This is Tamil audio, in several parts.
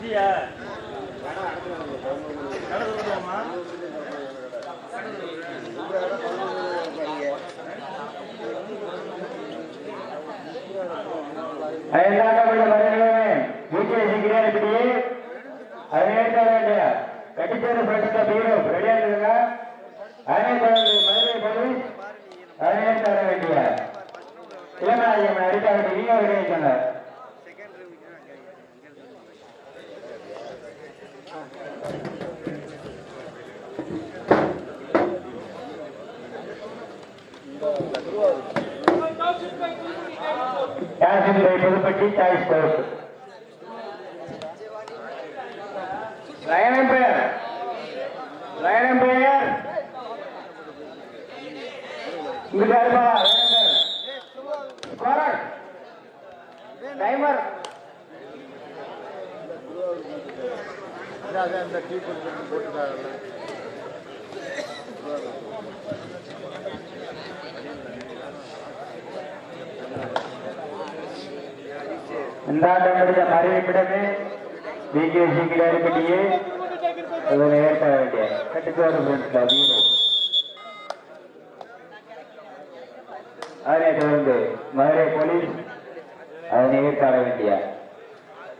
டீயா கடை சொல்லுவோமா அயல்நாட்டப்பட்ட பிரச்சனை பீரோ ரெடியா இருக்குங்க அதனை மதுரை போலீஸ் அதனை வேண்டிய விளைவிக்கங்க யாசின்பை புதுப்பட்டி சாய்ஸ் கோர்ட் லயனம் பெயர் லயனம் பெயர் இங்க சார்பா ஸ்கோரர் டைமர் அந்த டீ கொஞ்சம் போட்டுட்டாங்கல்ல இந்த மறைவிடமே முடிந்த மறுவிடமே பிகேசி கிடாரிப்பட்டியே அதனை ஏற்க வேண்டிய கட்டுக்கார ஃப்ரெண்ட்ஸ்ல வீரோ. அதனை தொடர்ந்து மதுரை போலீஸ் அதனை ஏற்காட வேண்டிய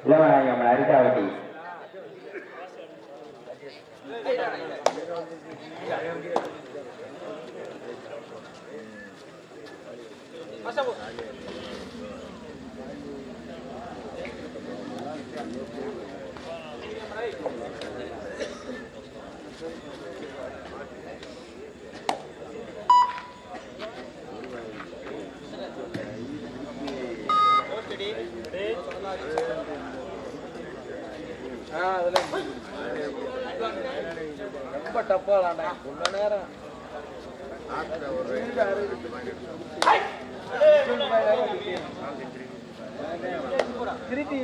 இளவநாயகம் ரொம்ப டப்பா விளாண்டா ரொம்ப நேரம் திருப்பி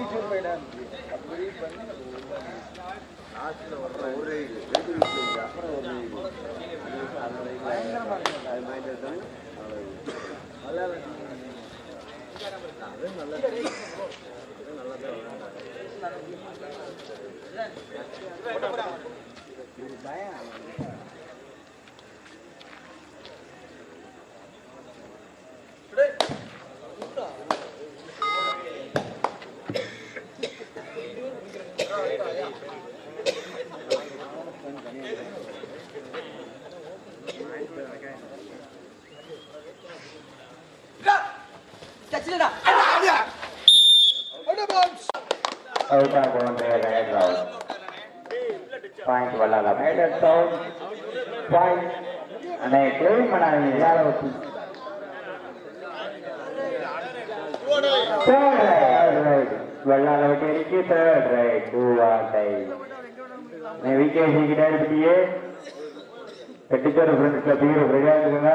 பயம் அவுட்டா குழந்தைகள் ரைட் பாயிண்ட் வல்லால மேடர் டவுன் பாயிண்ட் அண்ணே கிளைம் பண்ணாதீங்க இல்லாத வச்சு தேர்ட் வெள்ளால விட்டு இருக்கு தேர்ட் ரைட் டூ விகேசி கிட்ட ஃப்ரெண்ட்ஸ்ல இருக்குங்க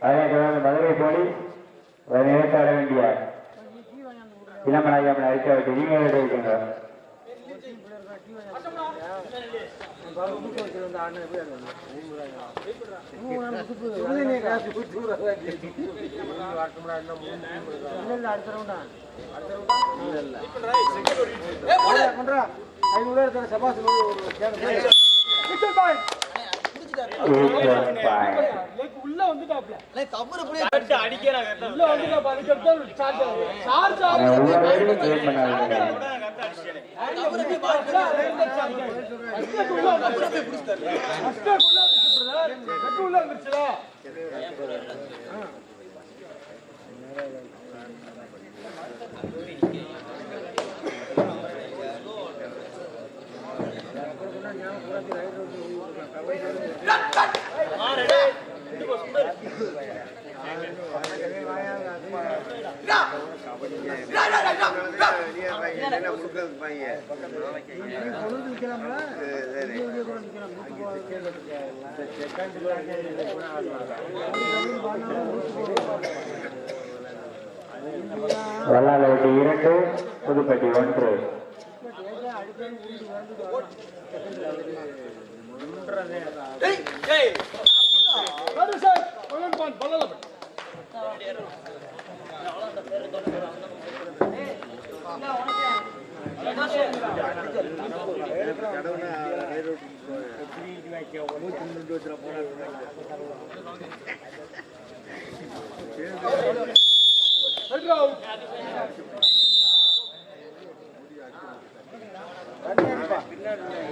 அதே மதுரை போலி வேண்டிய இளமநாயகம் அரிசா விட்டு நீங்க ரெடி இருக்கீங்க Equal point. உள்ள வந்துட்டாப்ல கட்டு அடிக்கிறாங்க உள்ள வந்துட்டாப்ல அதுக்கடுத்து ஒரு charge ஆகுது. charge ஆகுது. உள்ள வந்துருச்சு. உள்ள கட்டு உள்ள வல்லால இரண்டு புதுப்பட்டி ஒன்று. பின்னாடி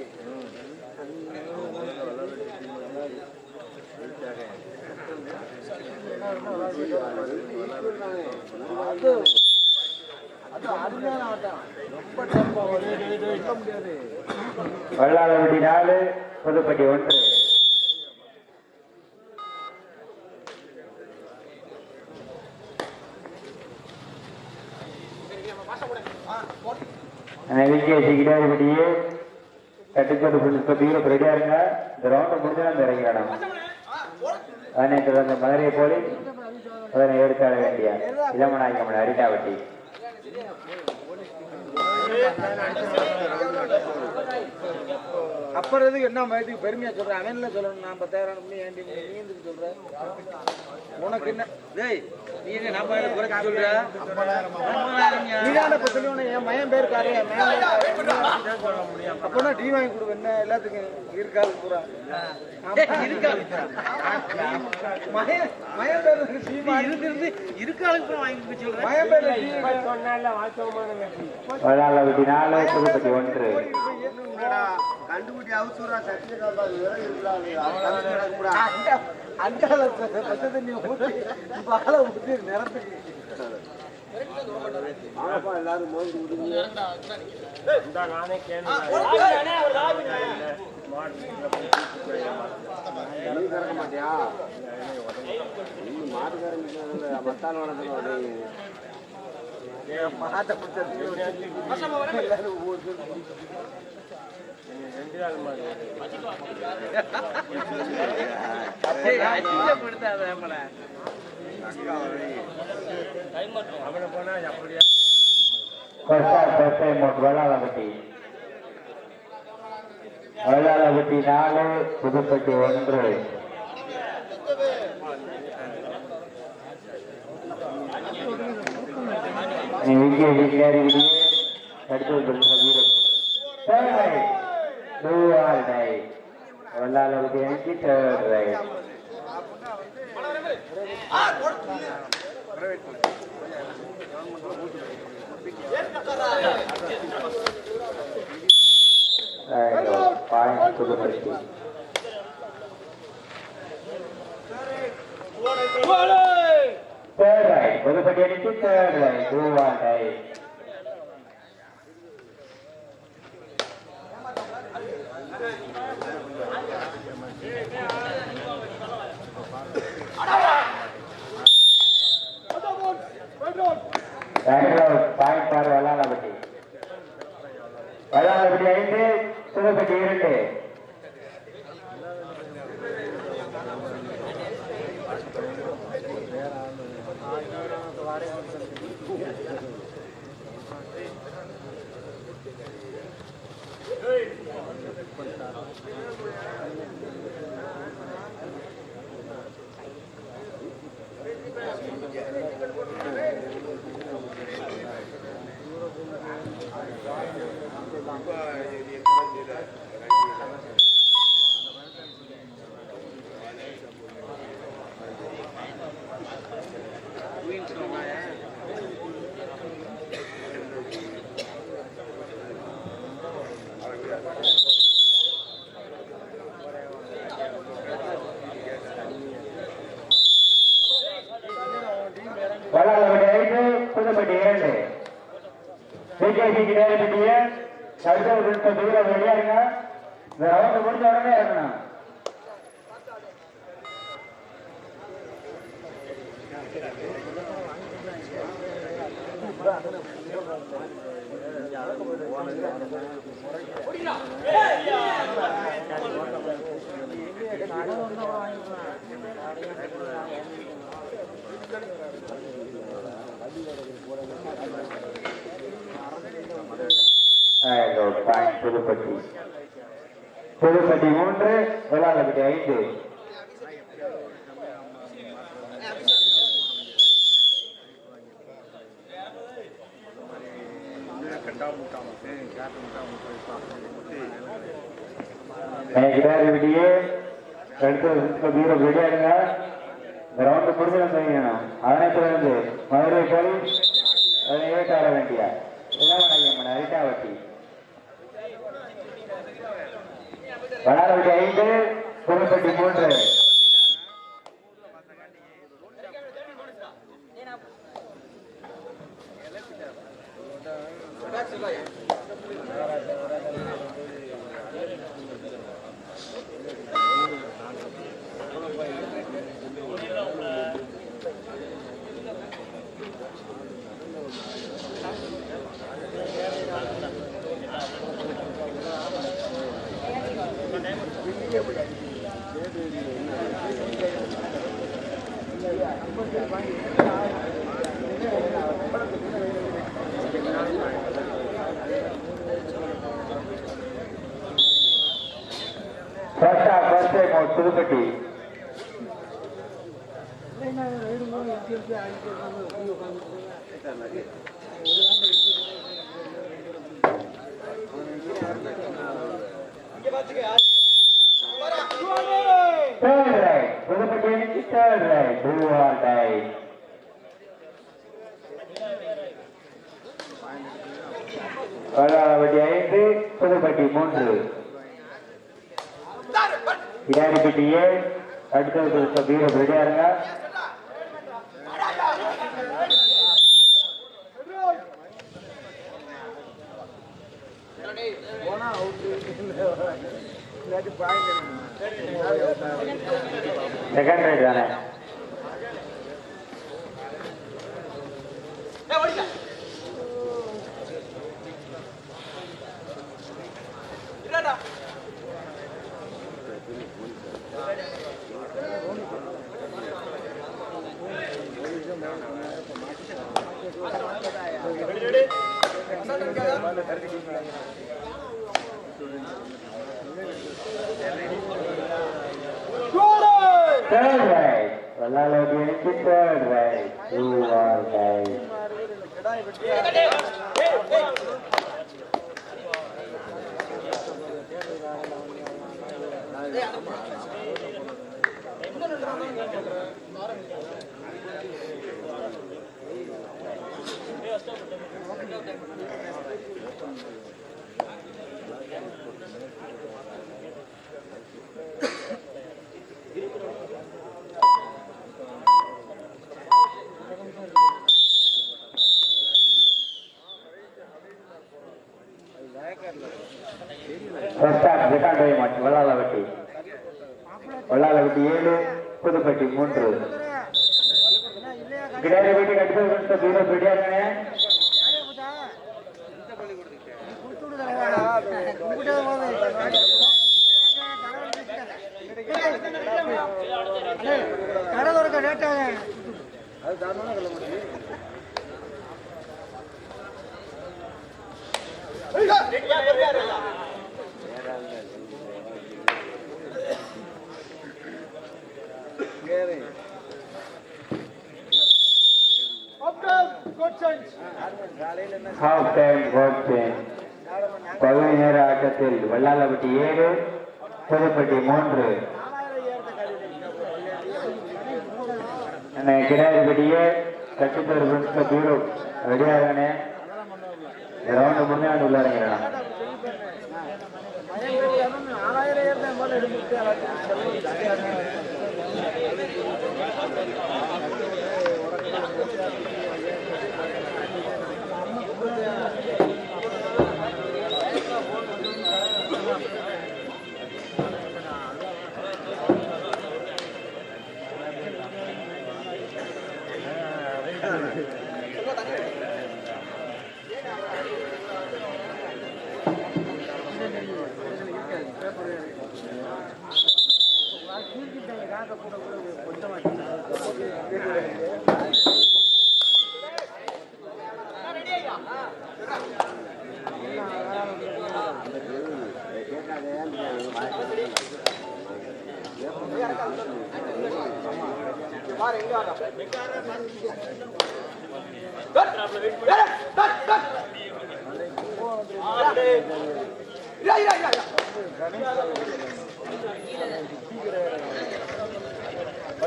அது அது அருமையான ஆட்டம் ரொம்ப முடியாது வல்லாளவட்டி நாலு புதுப்பட்டி ஒன்று விஜய் கிடாதிபதியே கட்டுச்சோடு புதுப்பட்டியில் ரெடியா இருங்க. இந்த ரவுண்ட் முடிஞ்சா அந்த இறங்கிடணும். பதினெட்டு அந்த மதுரை போலி அதனை எடுத்தாட வேண்டிய இளமநாயகம் அரிட்டாவட்டி அப்புறம் எதுக்கு என்ன மயத்துக்கு பெருமையா சொல்றேன் அவன்ல சொல்லணும். நான் பத்தாயிரம் பண்ணி ஏன்டி நீ நீ எதுக்கு சொல்ற. உனக்கு என்ன? டேய் நீ என்ன நம்ம குறைச்சு சொல்ற? நீதான இப்ப சொல்லி என் மயன் பேர் காரு அப்பனா டீ வாங்கி கொடு. என்ன? எல்லாத்துக்கும் இருக்காது பூரா. இருக்காது மயன் மயன் பேர் இருந்து இருக்காளுக்கு வாங்கி சொல்றேன் மயன் பேர் நாலு புதுப்பட்டி ஒன்று கண்டுபிடி அவசூரா சத்திய அந்த பச்சை தண்ணி ஊற்றி பாலை ஊற்றி நிறத்துக்கு மாட்ட எல்லாரும் ஒவ்வொரு first first amount Vallalavatti Vallalavatti நாலு புதுப்பட்டி ஒன்று. நீ விஜய விஜயாரிவிடியே அடுத்தது raid two all raid Vallalavatti அஞ்சு third raid point Puduppatti third raid Puduppatti அடிச்சு third raid two all raid point பார் வல்லாளப்பட்டி வல்லாளப்பட்டி ஐந்து சிவப்பட்டி இரண்டு. பிஜேபி கிடாரிட்டிய சர்வே விட்ட தூரம் வெளியாருங்க இந்த ரவுண்ட் முடிஞ்ச உடனே இறங்கணும் முடிக்கலாம் ஏய் பாயிண்ட் புதுப்பட்டி புதுப்பட்டி மூன்று விளாளப்பட்டி ஐந்து கிடாரிபடியே அடுத்த வீரம் ரெடியாருங்க இந்த ரவுண்டு செய்யணும் அதனை தொடர்ந்து மதுரை போலீஸ் அதை ஏற்று வேண்டிய இளவனையம்மன் அரிட்டாவட்டி வடாரவட்டி ஐந்து புதுப்பட்டி மூன்று. First half first time out Puduppatti third raid Puduppatti third raid do or die Vallalapatti ஐந்து புதுப்பட்டி மூன்று இடாரிப்பட்டி ஏழு அடுத்தது வீரம் ரெடியா இருங்க செகண்ட் ரைட் தானே? அது தாராளமாக சொல்ல முடியும். நேர ஆட்டத்தில் வல்லாளப்பட்டி ஏழு புதுப்பட்டி மூன்று. கிடாரிப்பட்டியே கட்சித்தவர் பிரின்ஸ்ல பீரோ ரெடியாகனே. ரவுண்டு முன்னாடி உள்ளாருங்கிறான் ஆறாயிரம்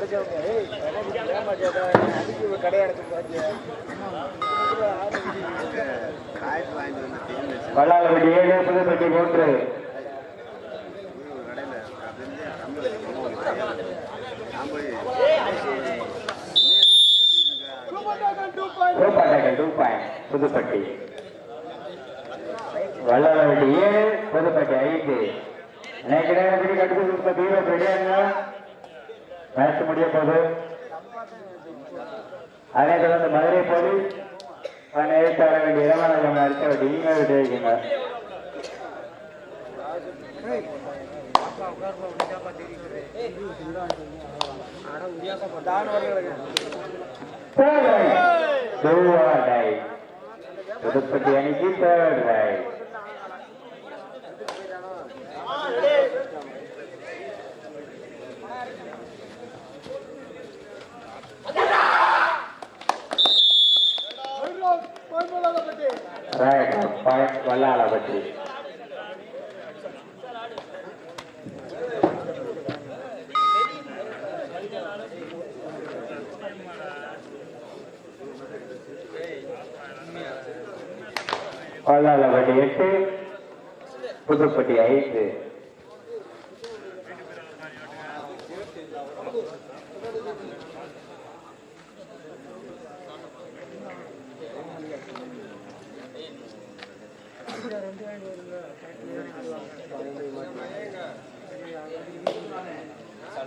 ஏறின கடையடைச்சு ஏழு புதுப்பட்டி மூன்று. புதுப்பட்டி. ஏழு புதுப்பட்டி ஐந்து. நேற்று நேரம் கட்டுக்கு பீரோ மேட்ச் முடிய போது அதனை தொடர்ந்து மதுரை போலீஸ் அதனை எதிர்த்து வர வேண்டிய இரவான அடுத்த வேண்டிய இமெயில் விட்டு புதுப்பட்டி அணிக்கு third raid raid Vallalapatti Vallalapatti எட்டு புதுப்பட்டி ஐந்து.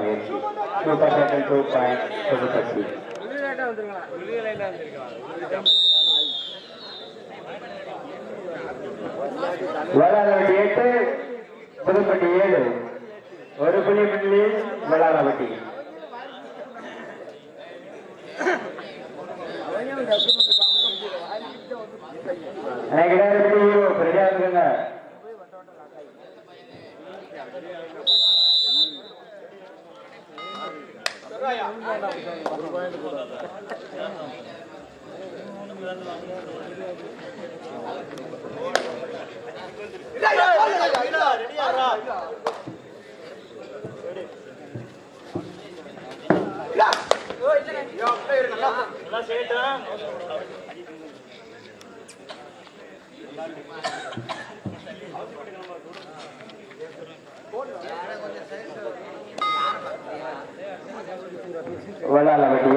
முயற்சி super tackle two point Puduppatti வெளியிலாட்டா வந்துருக்கலாம் வெளியிலாட்டா வந்திருக்கலாம் வளாகவட்டி எட்டு புதுப்பட்டி ஏழு ஒரு புள்ளி மில்லி வளாகவட்டி எனக்கு ரெடியா இருக்குங்க நல்லா சேட்டா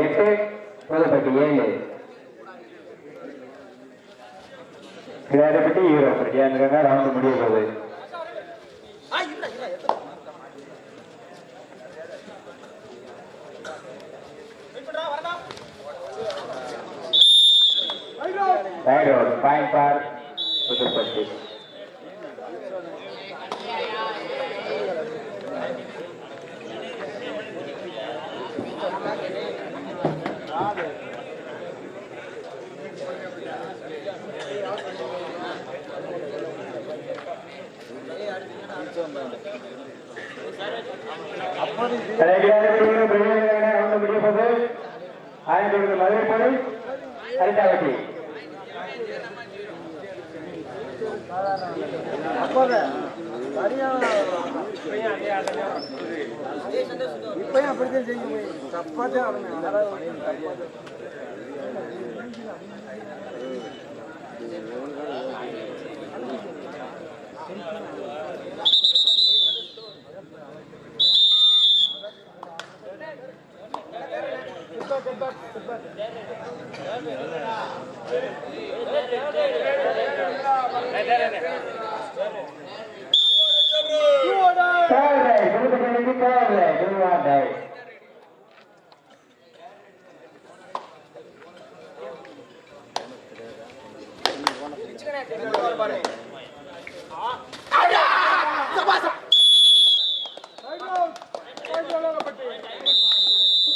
எட்டு புதுப்பட்டி ஏழு. கிடாரப்பட்டி ஹீரோ ரெடியா இருக்காங்க ரவுண்ட் முடிய போகுது. ரைட் அவுட் பாயிண்ட் பார் புதுப்பட்டி கடைசியாக ரவுண்ட் முடிய போகுது ஆயிரத்தி தொண்ணூறு மதுரை போலீஸ் அரிட்டாவட்டி அப்போதான் இப்பயும் அப்படித்தான் செய்யும் தப்பாதான் ஆடணும் யாராவது தப்பாதான் Third right, புதுப்பட்டி அணிக்கு third right, do not die.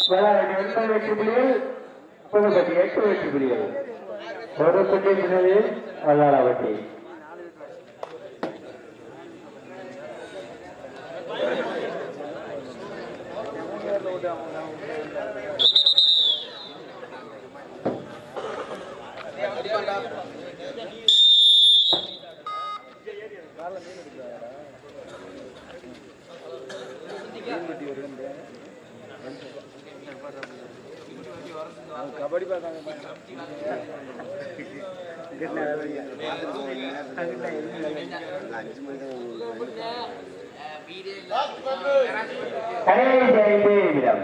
விளையாடி ஒன்பது வெற்றி புள்ளிகள் புதுப்பட்டி எட்டு வெற்றி புள்ளிகள் ஒரு புள்ளி முன்னிலையில் வல்லாளவட்டி கபடி கடைசி ஐந்து நிமிடம்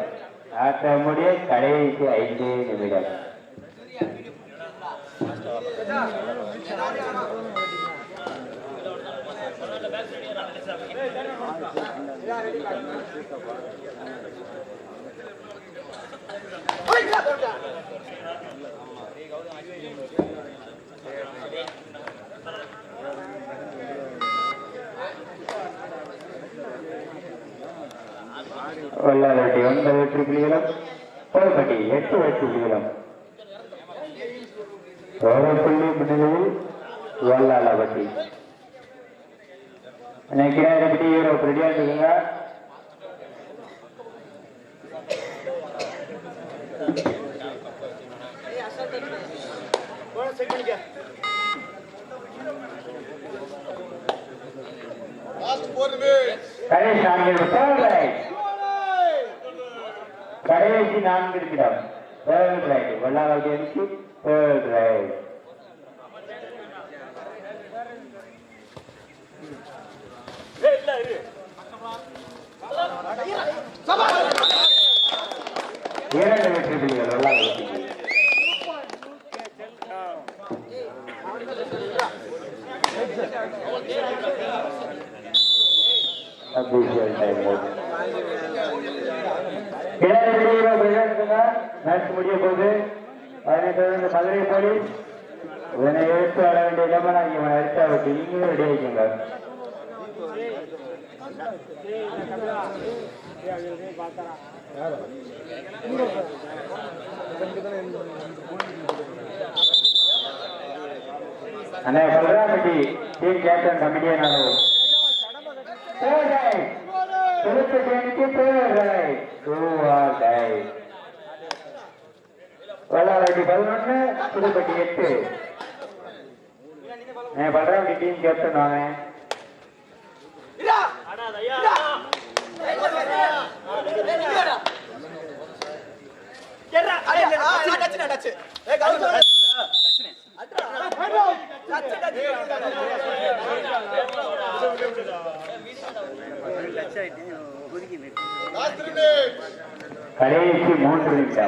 ஆட்ட முடிய கடைசி ஐந்து நிமிடம் Thank you. வல்லாரட்டி ஒன்பது வெற்றி புள்ளிகளும் புதுப்பட்டி எட்டு வெற்றி புள்ளிகளும் ஒரு புள்ளி முன்னிலையில் வல்லாளப்பட்டி கிராடி ஹீரோ ரெடியா இருக்குங்க கணேஷ் நாங்கள் பண்ணிக்க கடைசி நான்கு இருக்கிறார் தேர்ட் ரைட் வல்லாளப்பட்டி அணிக்கு தேர்ட் ரைட் ஏய் இல்ல இரு இரண்டு வெற்றி புள்ளிகள் வல்லாளப்பட்டி அபிஷியல் டைம் மேட்ச் முடிய போகுது அதனைத் மதுரை போலீஸ் இதனை எடுத்து ஆட வேண்டிய இடமெல்லாம் இவனை நீங்களும் ரெடி ஆகிக்கோங்க அண்ணா பல்ராமட்டி டீம் கேப்டன் கமிட்டியை நான் Third right. புதுப்பட்டி அணிக்கு third பதினொன்னு புதுப்பட்டி எட்டு நான் பல்ராமட்டி டீம் கேப்டன் வாங்க கடைசி மூன்று நின்று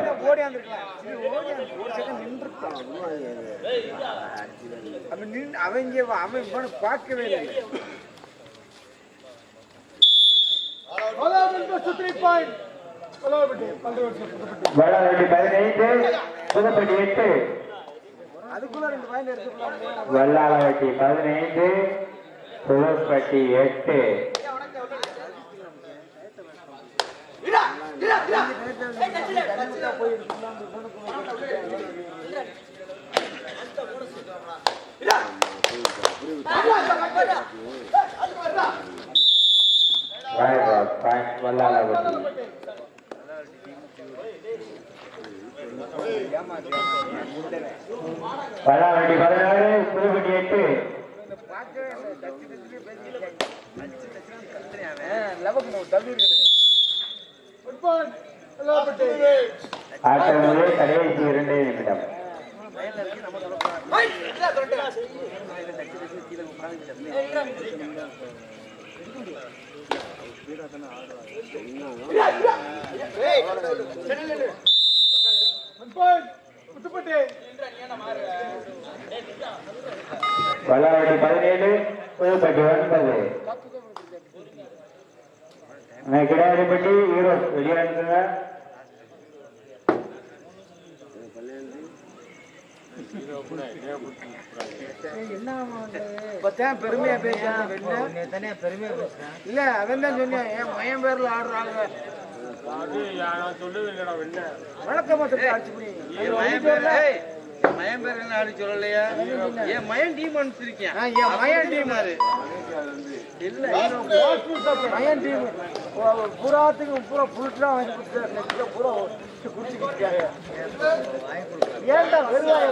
அவங்க அவன் பார்க்கவே இல்லை. பதினைந்து புதுப்பட்டி எட்டு. வல்லாளவட்டி பதினைந்து புதுப்பட்டி எட்டு. Right, பதினாறு புதுப்பட்டி எட்டு தள்ளி இருக்குது ஃபுட்பால் கடைசி இரண்டே நிமிடம் ஃபுட்பால் பதினேழு ஒன்பது கிடையாதுப்பட்டி ஈரோடு வெளியாண்டுங்க இப்பதான் பெருமையா பேசுறான் இல்ல அவன் தான் சொன்னேன் என் மயம் பேர்ல ஆடுறாங்க வழக்கமா சொல்லி அடிச்சு என் மயம் பேர்ல என் மயம் பேர் என்ன ஆடி சொல்லலையா என் மயன் டீம் அனுப்பிச்சிருக்கேன் என் மயன் டீம் இல்ல மயன் டீம் பூராத்துக்கு பூரா புல்ட்ரா வாங்கி கொடுத்து பூரா குடிச்சுக்கிட்டாங்க ஏன்டா வெறுவாய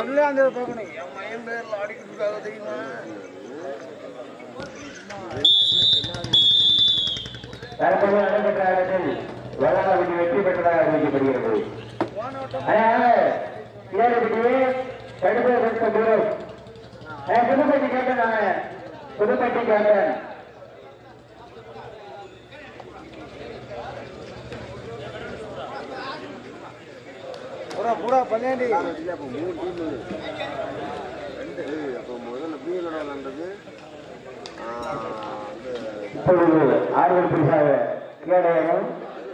என்ன அந்த பார்க்கணும் என் மயன் பேர்ல அடிக்கிறதுக்காக தெரியுமா? தற்போது நடைபெற்ற ஆட்டத்தில் வல்லாவடி வெற்றி பெற்றதாக அறிவிக்கப்படுகிறது. கடுப்பை கொடுத்த தூரம். புதுப்பட்டி கேட்டேன் நான் புதுப்பட்டி கேட்டேன் பூரா பூரா பன்னெண்டு. இப்பொழுது ஆறுதல் பரிசாக கேடயம்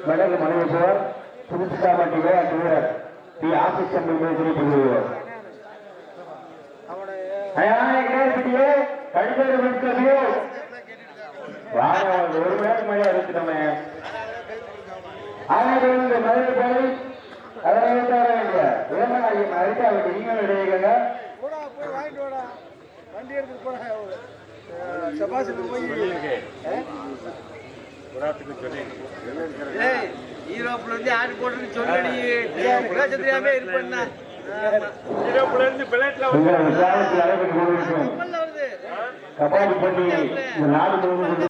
வடக்கு மனைவிப்போர் புதுச்சாமட்டி விளையாட்டு வீரர் பி. ஆசிஸ் சம்பளம் தெரிவித்துள்ளோம் ஒரு மணி நேரம் மேலே எடுத்துட்டோமே ஆனால் இந்த மதுரை போய் அதனை வர வேண்டிய விளம்பரம் அரிசா விட்டு வண்டி எடுத்துட்டு சபாசுக்கு போய் ஏய் இருந்து ஆடு போட்டுன்னு சொல்லடி சத்திரியாமே இருப்பேன்னா ஈரோப்புல இருந்து பிளேட்ல வருது கபாடி